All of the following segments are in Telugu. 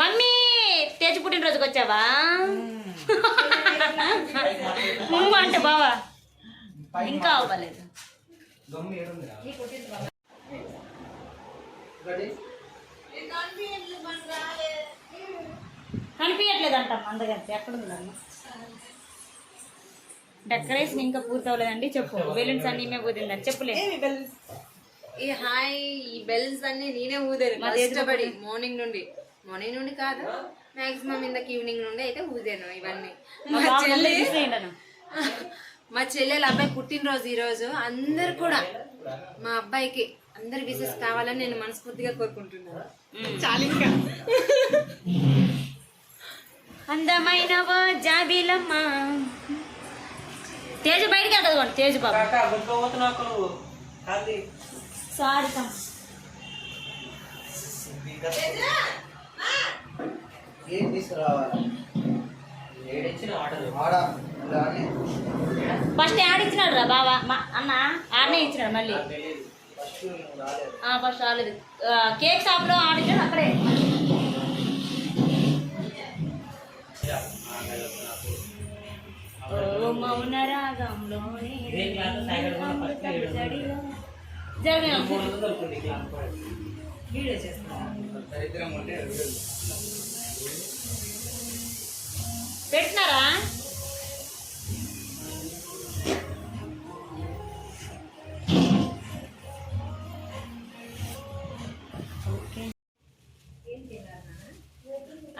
మమ్మీ తేజ్ పుట్టినరోజుకి వచ్చావా? ఉమ్మ అంటే బావా? ఇంకా అవ్వలేదు. కనిపించట్లేదు అంట అందగంటే ఎక్కడుందమ్మా? డెకరేషన్ ఇంకా పూర్తి అవ్వలేదండి చెప్పు. బెలూన్స్ అన్ని పోతుందని చెప్పులేదు ఈ హాయ్ ఈ బెల్స్ అన్ని నేనే ఊదాను మా కష్టపడి మార్నింగ్ నుండి. మార్నింగ్ నుండి కాదు. మాక్సిమం ఇందాక ఈవినింగ్ నుండి అయితే ఊదాను ఇవన్నీ. మా చెల్లి మా చెల్లెలు అబ్బాయి పుట్టినరోజు ఈ రోజు. అందరు కూడా మా అబ్బాయికి అందరి విషెస్ కావాలని నేను మనస్ఫూర్తిగా కోరుకుంటున్నాను. చాలా ఇంకా అందమైన ఓ జాబిలమ్మ. తేజ బయటికి వెళ్తుంది తేజ బాబు. సారీ తమ్ముడు. ఏం తీసుకురావాలి. ఫస్ట్ యాడ్ ఇచ్చినాడు రా బావా. మా అన్న ఆడనే ఇచ్చినాడు మళ్ళీ. ఫస్ట్ రాలేదు. కేక్ షాప్లో ఆడిచ్చాడు అక్కడే. ఓ మౌన రాగంలోనే పెట్టినారా?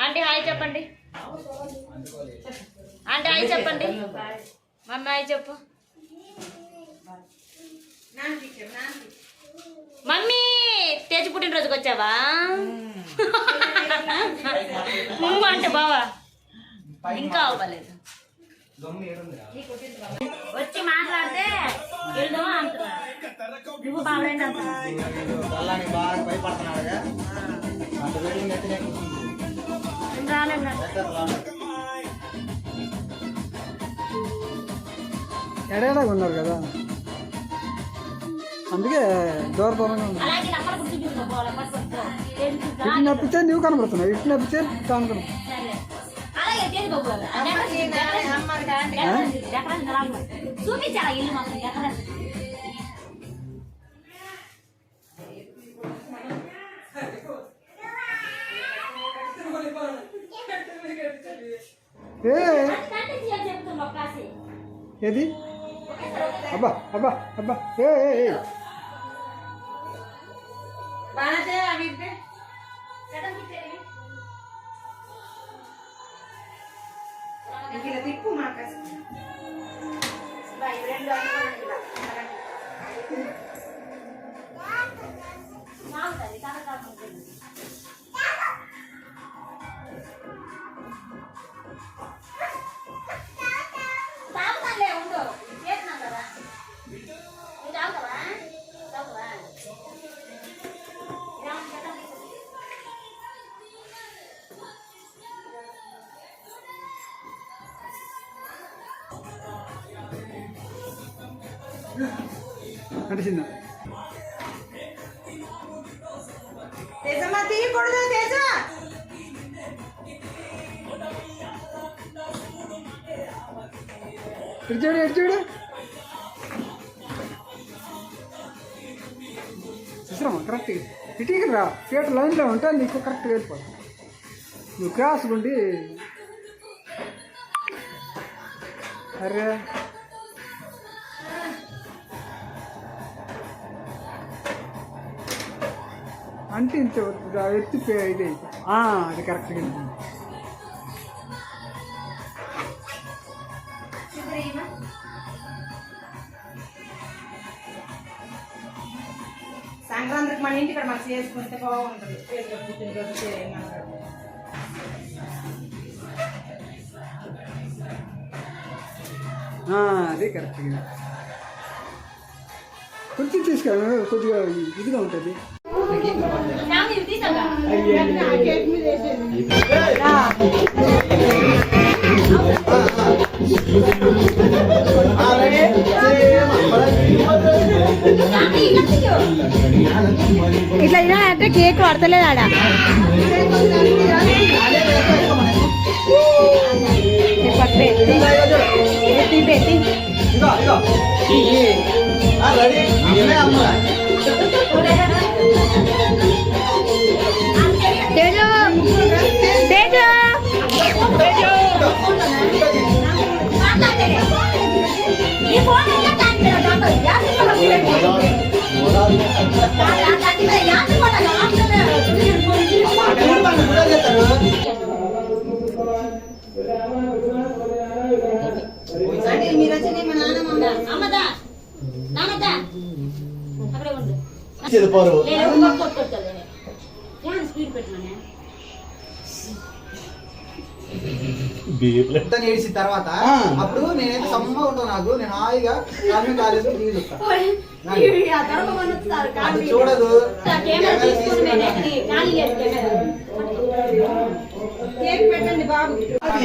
ఆంటీ హాయ్ చెప్పండి. ఆంటీ హాయ్ చెప్పండి. మమ్మీ హాయ్ చెప్పు. మమ్మీ తేజ్ పుట్టినరోజుకి వచ్చావా ఉమ్మ అంటే బావా? ఇంకా అవ్వలేదు. వచ్చి మాట్లాడితే వెళ్దామా అంటున్నా. నువ్వు బాగుండి అంటున్నా. అల్లాని బాగా భయపడుతున్నాడుగా. అందుకే దూర దూరంగా ఉన్నారు అలాగే నమ్మకం గుర్తు చూసుకోవాలి పట్టుకొచ్చుకో. తెలుసు ఇటు నప్పితే నువ్వు కనబడుతున్నావు ఇటు నప్పితే కనబడు సరే. అలాగే చేసుకోవాలి డెకరేషన్ డెకరేషన్ డెకరేషన్ డెకరేషన్ అలాగే ఉంది. చూపించాలా ఇల్లు మాత్రం డెకరేషన్ ఏ అంటే చేయాలి చెప్తున్నా ఒక్కసి ఏది అబ్బా అబ్బా అబ్బా ఏ ఏ, ఏ బాగా అవి ఇవ్వే. ఇంక ఇలా తిప్పు తేజమ్మ తీయకూడదు తేజ? చూడు ఇటు చూడు. చూసామా కరెక్ట్ ఇటుకి రా. థియేటర్ లైన్లో ఉంటే నీకు కరెక్ట్గా వెళ్ళిపోతుంది నువ్వు క్రాస్ ఉండి అరే. అంటే ఇంత ఎత్తి ఇది అది కరెక్ట్గా సంక్రాంతికి మన ఇంటి ఇక్కడ మనం చేసుకుంటే బాగుంటుంది. పుట్టినరోజు అది కరెక్ట్గా కొంచెం తీసుకెళ్ళి కొద్దిగా ఇదిగా ఉంటుంది. ఇట్లా అయినా అంటే కేక్ పడతలేదు ఆడ. పట్టే పెట్టి 你不要那个干的，干的，人家是怎么回事？我我我。ఇద్దరు ఏడిసిన తర్వాత అప్పుడు నేనైతే సమ్మగా ఉంటాను నాకు. నేను హాయిగా కాలు కాలేదు టీవీ చూడదు.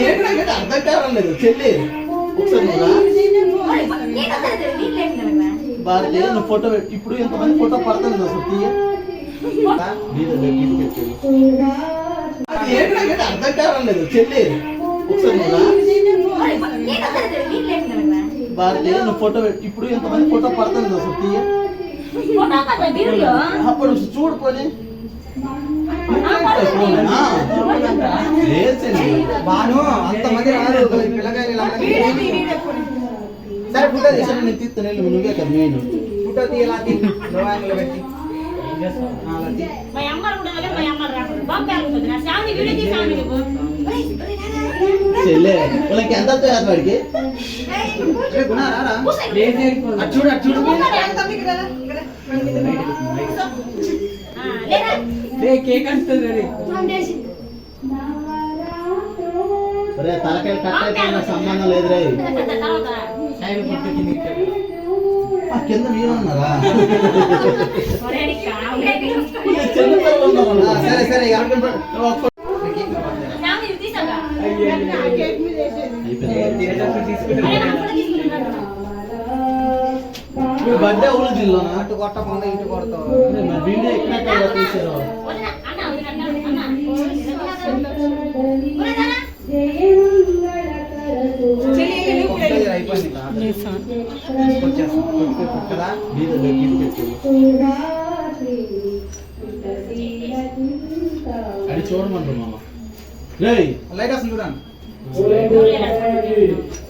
ఏంటంటే అర్థం కావడం లేదు. చెల్లి. ఒకసారి. భారతి నువ్వు ఫోటో పెట్టి ఇప్పుడు ఎంతమంది ఫోటో పడుతుంది అసలు తీయ. అర్థం కావడం లేదు. చెల్లి ఒకసారి నువ్వురా. భారతి నువ్వు ఫోటో పెట్టి ఇప్పుడు ఎంతమంది ఫోటో పడుతుంది అసలు తీయ. అప్పుడు చూడు పోనీ. లేదు చెల్లి. బాను అంతమంది రాదు పిల్లకాయలు సరే ఫోటో తీసాను నేను తీస్తాను వెళ్ళి నువ్వే కదా నేను ఫోటో తీయాలా తీ పెట్టి వాళ్ళకి ఎంత వస్తుంది వాడికి చూడు చూడు తలకాయలు కట్ అయితే సంబంధం లేదు రే ఆ కింద మీరు ఉన్నారా? ఒరేయ్ కావులే. చిన్నపిల్లలు ఉన్నారా? ఆ, సరే సరే బర్త్డే ఊరు అటు కొట్టకుండా ఇటు కొడతావు. అరే, మరి వీడియో ఎక్కడ తీసారు? అది చూడమంటారు మామ. రేయ్! లైట్ వస్తుంది చూడండి.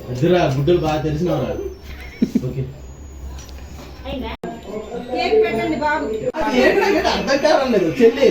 అదిరా గుడ్డలు బాగా తెలిసినవరా ఓకే. ఏంటంటే అర్థం కావడం లేదు చెల్లి.